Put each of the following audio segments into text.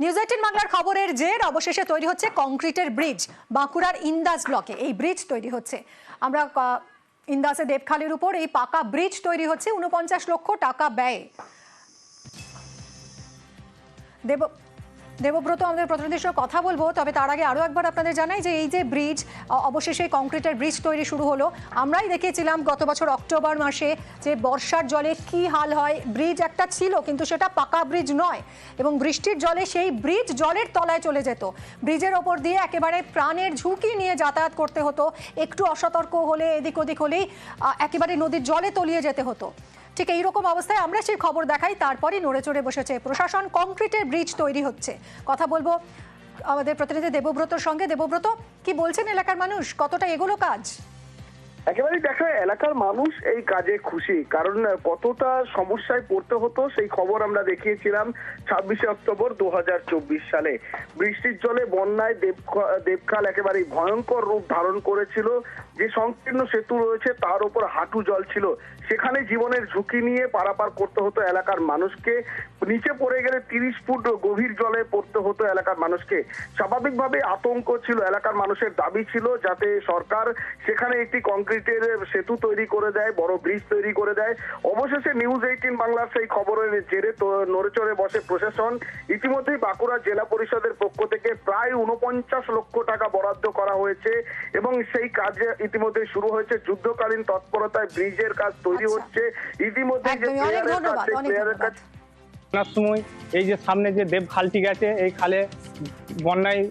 News eighteen বাংলার খবরের জের, অবশেষে তৈরি হচ্ছে কংক্রিটের ব্রিজ বাঁকুড়ার ইন্দাস ব্লকে এই ব্রিজ তৈরি হচ্ছে। আমরা ইন্দাসে দেবখালির উপর এই পাকা ব্রিজ তৈরি হচ্ছে উনপঞ্চাশ লক্ষ টাকা ব্যয়ে। দেব দেবব্রত আমাদের প্রতিনিধির সঙ্গে কথা বলব, তবে তার আগে আরও একবার আপনাদের জানাই যে এই যে ব্রিজ অবশেষে কংক্রিটের ব্রিজ তৈরি শুরু হলো। আমরাই দেখেছিলাম গত বছর অক্টোবর মাসে যে বর্ষার জলে কি হাল হয়। ব্রিজ একটা ছিল, কিন্তু সেটা পাকা ব্রিজ নয় এবং বৃষ্টির জলে সেই ব্রিজ জলের তলায় চলে যেত। ব্রিজের ওপর দিয়ে একেবারে প্রাণের ঝুঁকি নিয়ে যাতায়াত করতে হতো। একটু অসতর্ক হলে, এদিক ওদিক হলেই একেবারে নদীর জলে তলিয়ে যেতে হতো। ঠিক এই রকম অবস্থায় আমরা সেই খবর দেখাই তারপরে নড়ে চড়ে বসেছে। প্রশাসন কংক্রিটের ব্রিজ তৈরি হচ্ছে। কথা বলব আমাদের প্রতিনিধি দেবব্রতর সঙ্গে। দেবব্রত, কি বলছেন এলাকার মানুষ? কতটা এগুলো কাজ? একেবারেই দেখা, এলাকার মানুষ এই কাজে খুশি। কারণ কতটা সমস্যায় পড়তে হতো সেই খবর আমরা দেখিয়েছিলাম ছাব্বিশে অক্টোবর দু হাজার চব্বিশ সালে। বৃষ্টির জলে বন্যায় দেবখ- দেবখাল একেবারে ভয়ঙ্কর রূপ ধারণ করেছিল। যে সংকীর্ণ সেতু রয়েছে তার উপর হাঁটু জল ছিল। সেখানে জীবনের ঝুঁকি নিয়ে পারাপার করতে হতো এলাকার মানুষকে। নিচে পড়ে গেলে তিরিশ ফুট গভীর জলে পড়তে হতো এলাকার মানুষকে। স্বাভাবিকভাবে আতঙ্ক ছিল, এলাকার মানুষের দাবি ছিল যাতে সরকার সেখানে একটি কংক্রিটের সেতু তৈরি করে দেয় বড় ব্রিজ তৈরি করে দেয়। অবশেষে নিউজ এইটিন বাংলার সেই খবরের জেরে নড়েচড়ে বসে প্রশাসন। ইতিমধ্যেই বাঁকুড়া জেলা পরিষদের পক্ষ থেকে প্রায় উনপঞ্চাশ লক্ষ টাকা বরাদ্দ করা হয়েছে এবং সেই কাজ ইতিমধ্যে শুরু হয়েছে। যুদ্ধকালীন তৎপরতায় ব্রিজের কাজ তৈরি আচ্ছা। হচ্ছে। ইতিমধ্যে যে প্লেয়ারের কাজ সেই প্লেয়ারের কাজ। সময় এই যে সামনে যে দেব খালটি গেছে এই খালে বন্যায়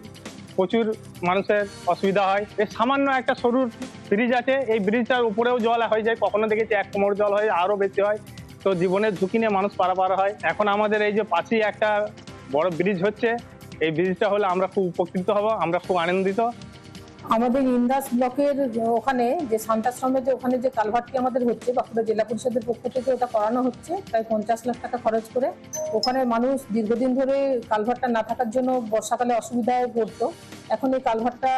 প্রচুর মানুষের অসুবিধা হয়। এই সামান্য একটা সরু ব্রিজ আছে। এই ব্রিজটার উপরেও জল হয়ে যায়। কখনো দেখেছি এক কোমর জল হয় আরও বেশি হয়। তো জীবনের ঝুঁকি নিয়ে মানুষ পারাপার হয়। এখন আমাদের এই যে পাশেই একটা বড় ব্রিজ হচ্ছে। এই ব্রিজটা হলে আমরা খুব উপকৃত হব, আমরা খুব আনন্দিত। আমাদের ইন্দাস ব্লকের ওখানে যে শান্তাশ্রমের যে ওখানে যে কালভারটি আমাদের হচ্ছে, বাঁকুড়া জেলা পরিষদের পক্ষ থেকে ওটা করানো হচ্ছে, প্রায় পঞ্চাশ লাখ টাকা খরচ করে। ওখানে মানুষ দীর্ঘদিন ধরে কালভারটা না থাকার জন্য বর্ষাকালে অসুবিধায় পড়তো। এখন এই কালভারটা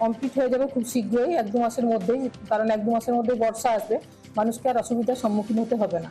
কমপ্লিট হয়ে যাবে খুব শীঘ্রই, এক দু মাসের মধ্যেই, কারণ এক দু মাসের মধ্যে বর্ষা আসবে। মানুষকে আর অসুবিধার সম্মুখীন হতে হবে না।